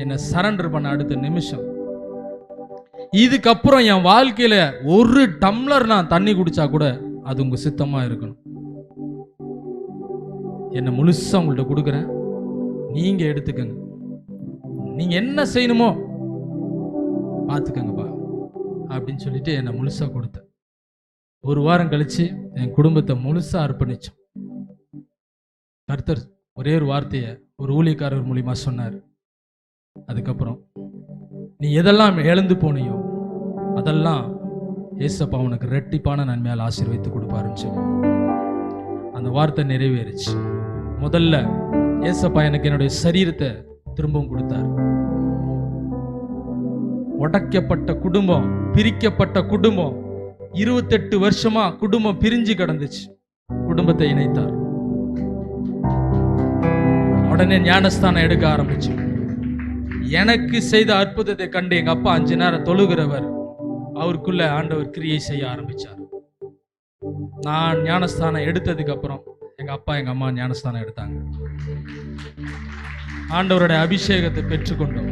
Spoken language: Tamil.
என்னை சரண்டர் பண்ண அடுத்த நிமிஷம். இதுக்கப்புறம் என் வாழ்க்கையில ஒரு டம்ளர் நான் தண்ணி குடிச்சா கூட அது உங்க சித்தமா இருக்கணும். என்னை முழுசா உங்கள்கிட்ட கொடுக்குறேன். நீங்க எடுத்துக்கங்க. நீங்க என்ன செய்யணுமோ பார்த்துக்கங்கப்பா அப்படின்னு சொல்லிட்டு என்னை முழுசா கொடுத்தேன். ஒரு வாரம் கழிச்சு என் குடும்பத்தை முழுசா அர்ப்பணிச்சோம். கர்த்தர் ஒரே ஒரு வார்த்தையை ஒரு ஊழியக்காரர் மூலியமா சொன்னார். அதுக்கப்புறம் நீ எதெல்லாம் இழந்து போனியோ அதெல்லாம் ஏசப்பா உனக்கு ரெட்டிப்பான நன்மையால் ஆசீர்வைத்து கொடுப்பாருன்னு சொல்லி. அந்த வார்த்தை நிறைவேறுச்சு. முதல்ல ஏசப்பா எனக்கு என்னுடைய சரீரத்தை திரும்பவும் கொடுத்தார். உடைக்கப்பட்ட குடும்பம் பிரிக்கப்பட்ட குடும்பம் இருபத்தெட்டு வருஷமா குடும்பம் பிரிஞ்சு கிடந்துச்சு. குடும்பத்தை இணைத்தார். உடனே ஞானஸ்தானம் எடுக்க ஆரம்பிச்சு. எனக்கு செய்த அற்புதத்தை கண்டு எங்க அப்பா அஞ்சு நேரம் தொழுகிறவர். அவருக்குள்ள ஆண்டவர் கிரியை செய்ய ஆரம்பிச்சார். நான் ஞானஸ்தானம் எடுத்ததுக்கு அப்புறம் எங்க அப்பா எங்க அம்மா ஞானஸ்தானம் எடுத்தாங்க. ஆண்டவருடைய அபிஷேகத்தை பெற்றுக்கொண்டோம்.